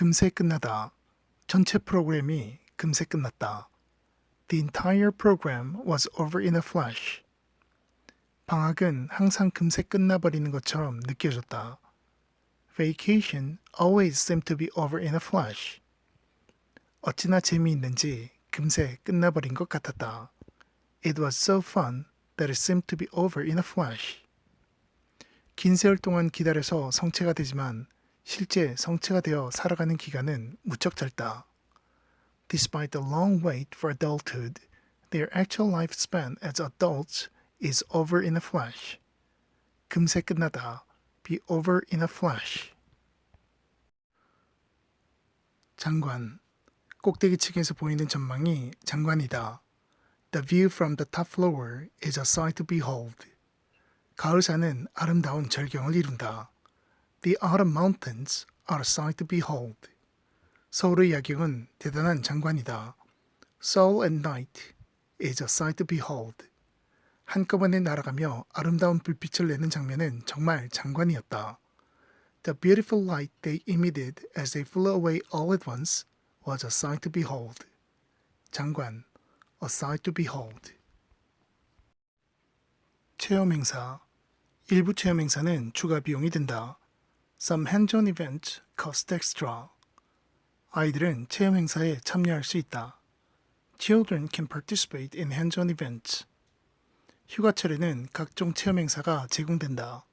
금세 끝나다. 전체 프로그램이 금세 끝났다. The entire program was over in a flash. 방학은 항상 금세 끝나버리는 것처럼 느껴졌다. Vacation always seemed to be over in a flash. 어찌나 재미있는지 금세 끝나버린 것 같았다. It was so fun that it seemed to be over in a flash. 긴 세월 동안 기다려서 성체가 되지만 실제 성체가 되어 살아가는 기간은 무척 짧다. Despite the long wait for adulthood, their actual lifespan as adults is over in a flash. 금세 끝나다. Be over in a flash. 장관. 꼭대기 층에서 보이는 전망이 장관이다. The view from the top floor is a sight to behold. 가을산은 아름다운 절경을 이룬다. The autumn mountains are a sight to behold. 서울의 야경은 대단한 장관이다. Seoul at night is a sight to behold. 한꺼번에 날아가며 아름다운 불빛을 내는 장면은 정말 장관이었다. The beautiful light they emitted as they flew away all at once was a sight to behold. 장관, a sight to behold. 체험 행사. 일부 체험 행사는 추가 비용이 든다. Some hands-on events cost extra. 아이들은 체험 행사에 참여할 수 있다. Children can participate in hands-on events. 휴가철에는 각종 체험 행사가 제공된다.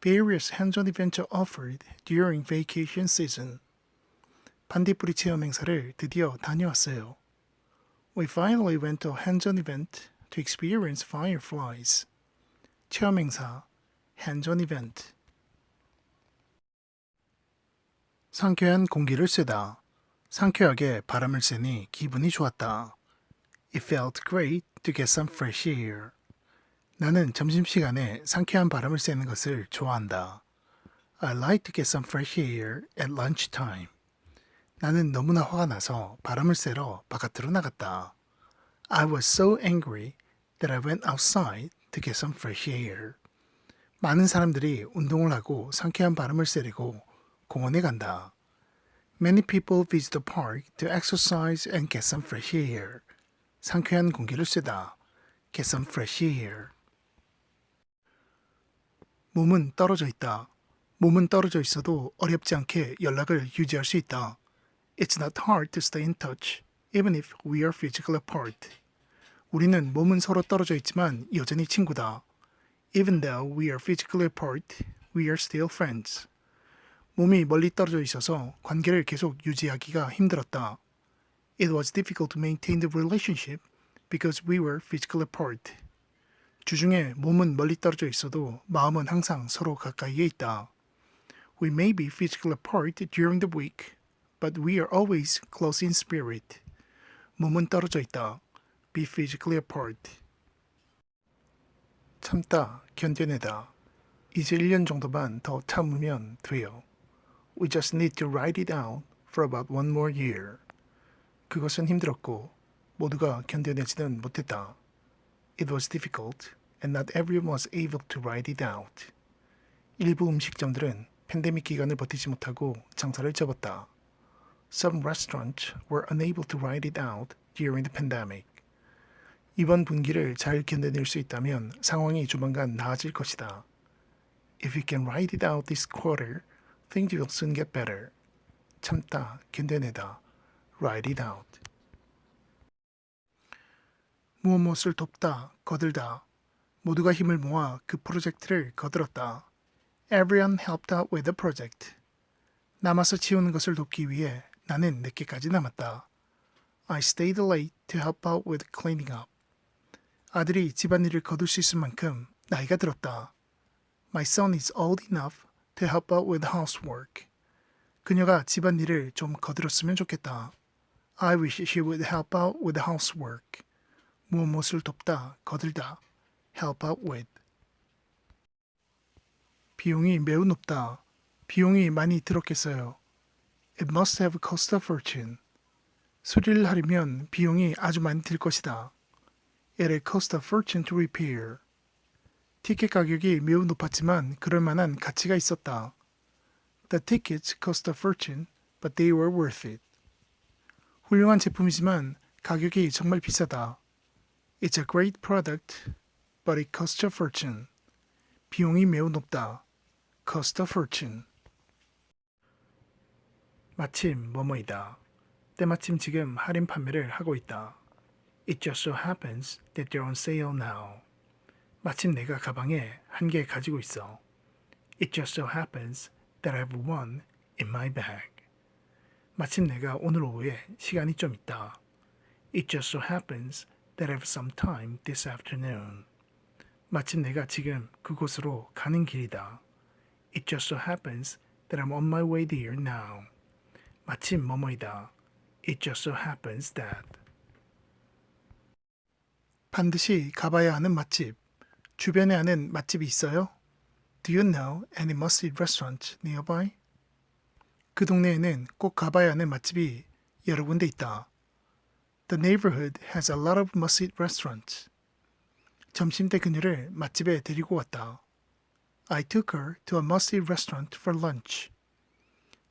Various hands-on events are offered during vacation season. 반딧불이 체험 행사를 드디어 다녀왔어요. We finally went to a hands-on event to experience fireflies. 체험 행사, hands-on event. 상쾌한 공기를 쐬다. 상쾌하게 바람을 쐬니 기분이 좋았다. It felt great to get some fresh air. 나는 점심시간에 상쾌한 바람을 쐬는 것을 좋아한다. I like to get some fresh air at lunchtime. 나는 너무나 화가 나서 바람을 쐬러 바깥으로 나갔다. I was so angry that I went outside to get some fresh air. 많은 사람들이 운동을 하고 상쾌한 바람을 쐬려고 공원에 간다. Many people visit the park to exercise and get some fresh air. 상쾌한 공기를 쐬다. Get some fresh air. 몸은 떨어져 있다. 몸은 떨어져 있어도 어렵지 않게 연락을 유지할 수 있다. It's not hard to stay in touch, even if we are physically apart. 우리는 몸은 서로 떨어져 있지만 여전히 친구다. Even though we are physically apart, we are still friends. 몸이 멀리 떨어져 있어서 관계를 계속 유지하기가 힘들었다. It was difficult to maintain the relationship because we were physically apart. 주중에 몸은 멀리 떨어져 있어도 마음은 항상 서로 가까이에 있다. We may be physically apart during the week, but we are always close in spirit. 몸은 떨어져 있다. Be physically apart. 참다, 견뎌내다. 이제 1년 정도만 더 참으면 돼요. We just need to ride it out for about one more year. 그것은 힘들었고 모두가 견뎌내지는 못했다. It was difficult and not everyone was able to ride it out. 일부 음식점들은 팬데믹 기간을 버티지 못하고 장사를 접었다. Some restaurants were unable to ride it out during the pandemic. 이번 분기를 잘 견뎌낼 수 있다면 상황이 조만간 나아질 것이다. If you can ride it out this quarter, things will soon get better. 참다, 견뎌내다. Ride it out. 무엇 무엇을 돕다, 거들다. 모두가 힘을 모아 그 프로젝트를 거들었다. Everyone helped out with the project. 남아서 치우는 것을 돕기 위해 나는 늦게까지 남았다. I stayed late to help out with cleaning up. 아들이 집안일을 거둘 수 있을 만큼 나이가 들었다. My son is old enough to help out with housework. 그녀가 집안일을 좀 거들었으면 좋겠다. I wish she would help out with housework. 무엇 무엇을 돕다, 거들다. help out with. 비용이 매우 높다. 비용이 많이 들었겠어요. It must have cost a fortune. 수리를 하려면 비용이 아주 많이 들 것이다. It cost a fortune to repair. 티켓 가격이 매우 높았지만 그럴 만한 가치가 있었다. The tickets cost a fortune, but they were worth it. 훌륭한 제품이지만 가격이 정말 비싸다. It's a great product, but it costs a fortune. 비용이 매우 높다. Cost a fortune. 마침 뭐뭐이다. 때마침 지금 할인 판매를 하고 있다. It just so happens that they're on sale now. 마침 내가 가방에 한 개 가지고 있어. It just so happens that I have one in my bag. 마침 내가 오늘 오후에 시간이 좀 있다. It just so happens that I have some time this afternoon. 마침 내가 지금 그곳으로 가는 길이다. It just so happens that I'm on my way there now. 마침 뭐뭐이다. It just so happens that. 반드시 가봐야 하는 맛집. 주변에 아는 맛집이 있어요? Do you know any must-eat restaurant nearby? 그 동네에는 꼭 가봐야 하는 맛집이 여러 군데 있다. The neighborhood has a lot of must-eat restaurants. 점심때 그녀를 맛집에 데리고 왔다. I took her to a must-eat restaurant for lunch.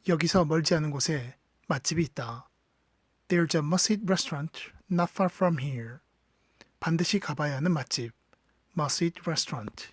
여기서 멀지 않은 곳에 맛집이 있다. There's a must-eat restaurant not far from here. 반드시 가봐야 하는 맛집. Must-eat restaurant.